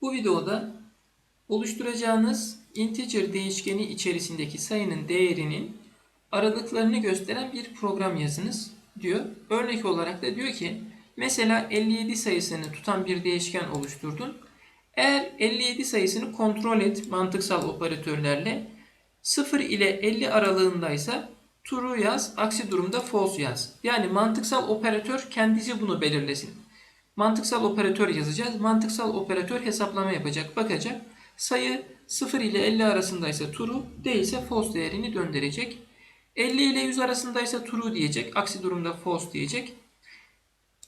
Bu videoda oluşturacağınız integer değişkeni içerisindeki sayının değerinin aralıklarını gösteren bir program yazınız diyor. Örnek olarak da diyor ki mesela 57 sayısını tutan bir değişken oluşturdun. Eğer 57 sayısını kontrol et mantıksal operatörlerle 0 ile 50 aralığındaysa true yaz, aksi durumda false yaz. Yani mantıksal operatör kendisi bunu belirlesin. Mantıksal operatör yazacağız. Mantıksal operatör hesaplama yapacak. Bakacak. Sayı 0 ile 50 arasındaysa true, değilse false değerini döndürecek. 50 ile 100 arasındaysa true diyecek. Aksi durumda false diyecek.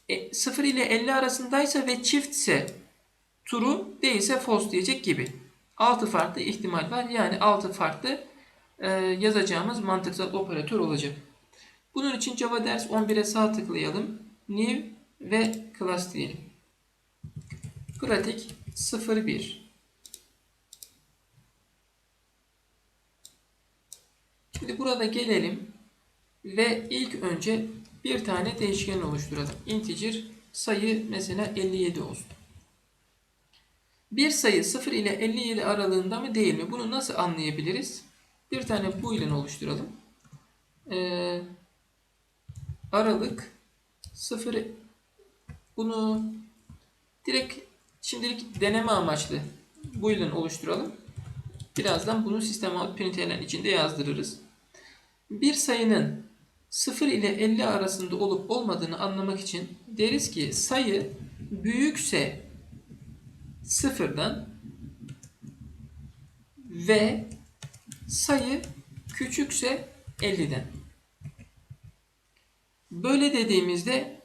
E, 0 ile 50 arasındaysa ve çiftse true, değilse false diyecek gibi. 6 farklı ihtimal var. Yani 6 farklı e, yazacağımız mantıksal operatör olacak. Bunun için Java ders 11'e sağ tıklayalım. New ve class diyelim. Pratik 01 Şimdi burada gelelim ve ilk önce bir tane değişken oluşturalım. Integer sayı mesela 57 olsun. Bir sayı 0 ile 57 aralığında mı değil mi? Bunu nasıl anlayabiliriz? Bir tane boolean oluşturalım. Ee, aralık 0 bunu direkt şimdilik deneme amaçlı boolean oluşturalım. Birazdan bunu sistem out println içinde yazdırırız. Bir sayının 0 ile 50 arasında olup olmadığını anlamak için deriz ki sayı büyükse sıfırdan ve sayı küçükse 50'den. Böyle dediğimizde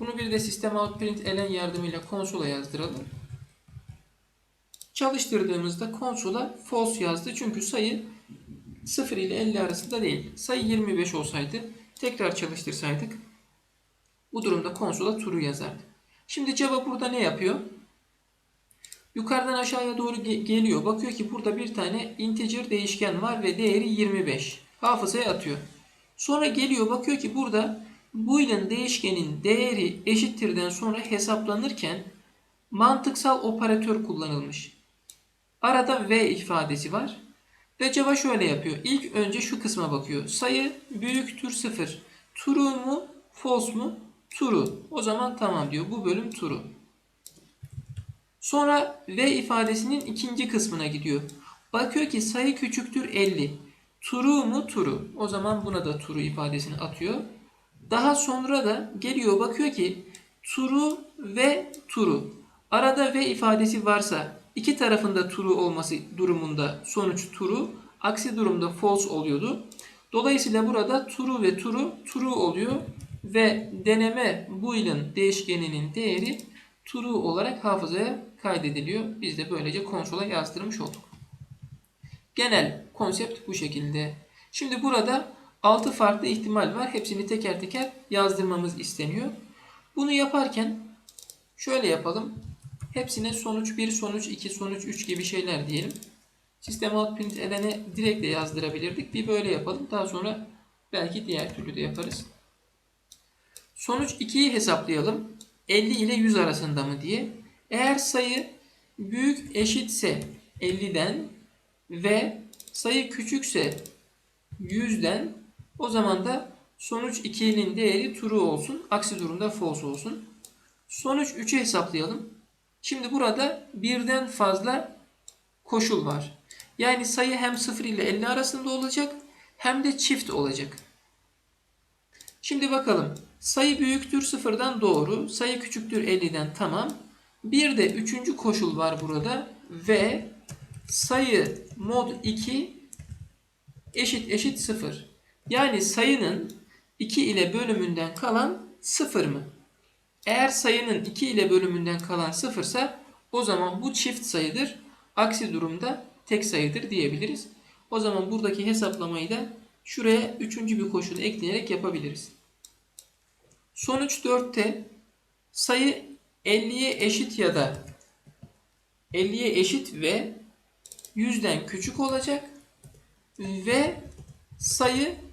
bunu bir de sistem out print elen yardımıyla konsola yazdıralım. Çalıştırdığımızda konsola false yazdı. Çünkü sayı 0 ile 50 arasında değil. Sayı 25 olsaydı tekrar çalıştırsaydık bu durumda konsola true yazardı. Şimdi Java burada ne yapıyor? Yukarıdan aşağıya doğru ge- geliyor. Bakıyor ki burada bir tane integer değişken var ve değeri 25. Hafızaya atıyor. Sonra geliyor bakıyor ki burada boolean değişkenin değeri eşittirden sonra hesaplanırken mantıksal operatör kullanılmış. Arada v ifadesi var. Ve Java şöyle yapıyor. İlk önce şu kısma bakıyor. Sayı büyüktür 0. True mu false mu? True. O zaman tamam diyor. Bu bölüm true. Sonra v ifadesinin ikinci kısmına gidiyor. Bakıyor ki sayı küçüktür 50. True mu? True. O zaman buna da true ifadesini atıyor. Daha sonra da geliyor bakıyor ki true ve true. Arada v ifadesi varsa iki tarafında true olması durumunda sonuç true. Aksi durumda false oluyordu. Dolayısıyla burada true ve true true oluyor ve deneme boolean değişkeninin değeri true olarak hafızaya kaydediliyor. Biz de böylece konsola yazdırmış olduk. Genel konsept bu şekilde. Şimdi burada 6 farklı ihtimal var. Hepsini teker teker yazdırmamız isteniyor. Bunu yaparken şöyle yapalım. Hepsine sonuç 1, sonuç 2, sonuç 3 gibi şeyler diyelim. Sistem out print elene direkt de yazdırabilirdik. Bir böyle yapalım. Daha sonra belki diğer türlü de yaparız. Sonuç 2'yi hesaplayalım. 50 ile 100 arasında mı diye. Eğer sayı büyük eşitse 50'den ve sayı küçükse 100'den o zaman da sonuç 2'nin değeri true olsun. Aksi durumda false olsun. Sonuç 3'ü hesaplayalım. Şimdi burada birden fazla koşul var. Yani sayı hem 0 ile 50 arasında olacak hem de çift olacak. Şimdi bakalım. Sayı büyüktür sıfırdan doğru. Sayı küçüktür 50'den tamam. Bir de üçüncü koşul var burada. Ve sayı mod 2 eşit eşit 0. Yani sayının 2 ile bölümünden kalan 0 mı? Eğer sayının 2 ile bölümünden kalan 0 ise o zaman bu çift sayıdır. Aksi durumda tek sayıdır diyebiliriz. O zaman buradaki hesaplamayı da şuraya üçüncü bir koşul ekleyerek yapabiliriz. Sonuç 4'te sayı 50'ye eşit ya da 50'ye eşit ve 100'den küçük olacak ve sayı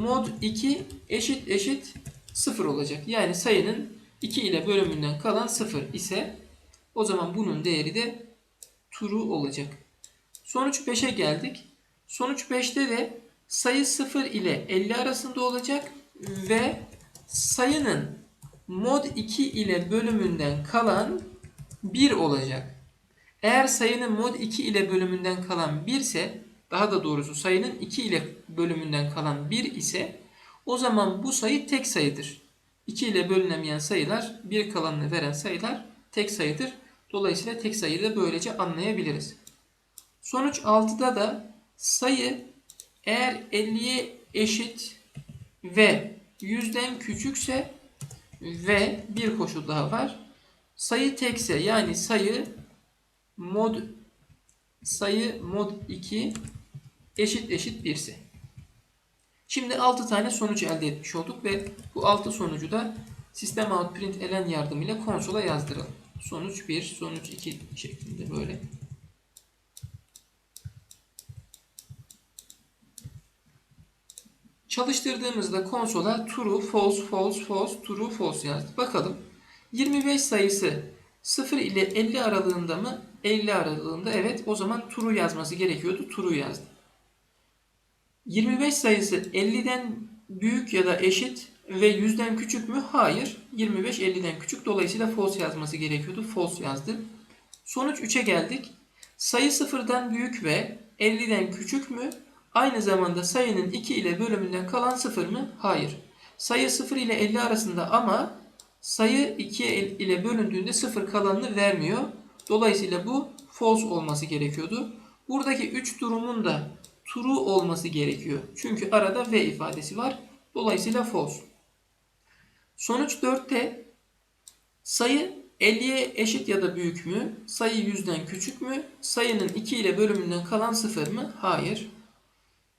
mod 2 eşit eşit 0 olacak. Yani sayının 2 ile bölümünden kalan 0 ise O zaman bunun değeri de true olacak. Sonuç 5'e geldik. Sonuç 5'te de sayı 0 ile 50 arasında olacak ve sayının mod 2 ile bölümünden kalan 1 olacak. Eğer sayının mod 2 ile bölümünden kalan 1 ise daha da doğrusu sayının 2 ile bölümünden kalan 1 ise o zaman bu sayı tek sayıdır. 2 ile bölünemeyen sayılar 1 kalanını veren sayılar tek sayıdır. Dolayısıyla tek sayıyı da böylece anlayabiliriz. Sonuç 6'da da sayı eğer 50'ye eşit ve 100'den küçükse ve bir koşul daha var. Sayı tekse yani sayı mod sayı mod 2 eşit eşit 1 ise. Şimdi 6 tane sonuç elde etmiş olduk ve bu 6 sonucu da sistem out print elen yardımıyla konsola yazdıralım. Sonuç 1, sonuç 2 şeklinde böyle. Çalıştırdığımızda konsola true, false, false, false, true, false yazdı. Bakalım. 25 sayısı 0 ile 50 aralığında mı? 50 aralığında evet. O zaman true yazması gerekiyordu. True yazdı. 25 sayısı 50'den büyük ya da eşit ve 100'den küçük mü? Hayır. 25 50'den küçük. Dolayısıyla false yazması gerekiyordu. False yazdı. Sonuç 3'e geldik. Sayı sıfırdan büyük ve 50'den küçük mü? Aynı zamanda sayının 2 ile bölümünden kalan 0 mı? Hayır. Sayı 0 ile 50 arasında ama sayı 2 ile bölündüğünde 0 kalanını vermiyor. Dolayısıyla bu false olması gerekiyordu. Buradaki 3 durumun da true olması gerekiyor. Çünkü arada ve ifadesi var. Dolayısıyla false. Sonuç 4'te sayı 50'ye eşit ya da büyük mü? Sayı 100'den küçük mü? Sayının 2 ile bölümünden kalan 0 mı? Hayır.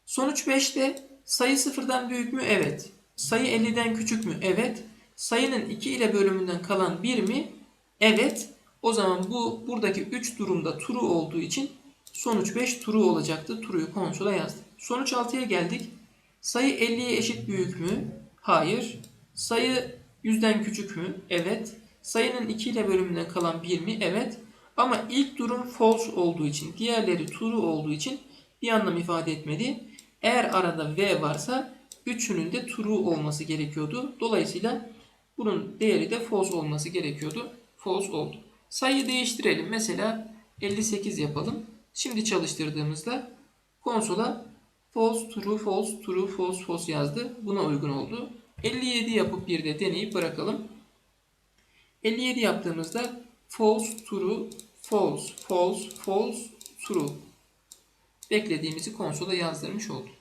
Sonuç 5'te sayı 0'dan büyük mü? Evet. Sayı 50'den küçük mü? Evet. Sayının 2 ile bölümünden kalan 1 mi? Evet. O zaman bu buradaki 3 durumda true olduğu için sonuç 5 true olacaktı. True'yu konsola yazdım. Sonuç 6'ya geldik. Sayı 50'ye eşit büyük mü? Hayır. Sayı 100'den küçük mü? Evet. Sayının 2 ile bölümünden kalan 1 mi? Evet. Ama ilk durum false olduğu için, diğerleri true olduğu için bir anlam ifade etmedi. Eğer arada v varsa üçünün de true olması gerekiyordu. Dolayısıyla bunun değeri de false olması gerekiyordu. False oldu. Sayıyı değiştirelim. Mesela 58 yapalım. Şimdi çalıştırdığımızda konsola false, true, false, true, false, false yazdı. Buna uygun oldu. 57 yapıp bir de deneyip bırakalım. 57 yaptığımızda false, true, false, false, false, true beklediğimizi konsola yazdırmış olduk.